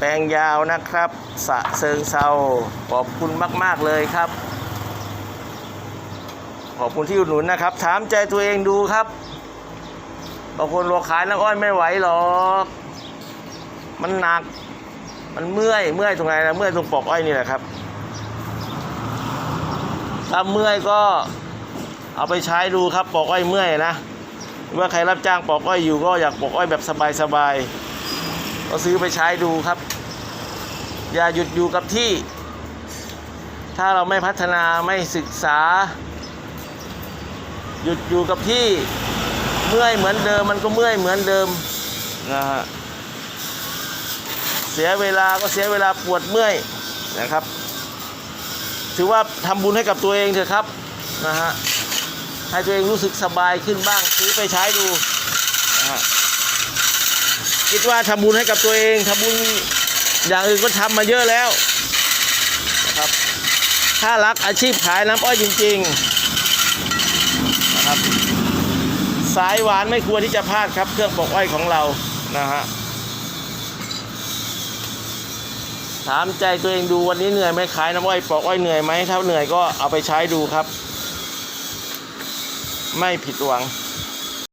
แปลงยาวนะครับสะเซิงเซาขอบคุณมาก ๆ เลยครับ ขอบคุณที่อุดหนุนนะครับ ถามใจตัวเองดูครับบางคนรัวขายน้ำอ้อยไม่ไหวหรอก มันหนัก มันเมื่อย เมื่อยตรงไหนนะเมื่อยตรงปอกอ้อยนี่แหละครับ ถ้าเมื่อยก็เอาไปใช้ดูครับปอกอ้อยเมื่อยนะ เมื่อใครรับจ้างปอกอ้อยอยู่ก็อยากปอกอ้อยแบบสบายๆ ก็ซื้อไปใช้ดูครับ อย่าหยุดอยู่กับที่ ถ้าเราไม่พัฒนาไม่ศึกษา หยุดอยู่กับที่ เมื่อยเหมือนเดิมมันก็เมื่อยเหมือนเดิมนะฮะเสียเวลาก็เสียเวลาปวดเมื่อยนะครับ ถือว่าทำบุญให้กับตัวเองเถอะครับนะฮะให้ตัวเองรู้สึกสบายขึ้นบ้างซื้อไปใช้ดูนะฮะ คิดว่าทำบุญให้กับตัวเองทำบุญอย่างอื่นก็ทำมาเยอะแล้วนะครับถ้ารักอาชีพขายน้ำอ้อยจริงๆนะครับสายหวานไม่ควรที่จะพลาดครับเครื่องปอกอ้อยของเรานะฮะถามใจตัวเองดูวันนี้เหนื่อยไหมขายน้ำอ้อยปอกอ้อยเหนื่อยไหมถ้าเหนื่อยก็เอาไปใช้ดูครับ ไม่ผิดหวัง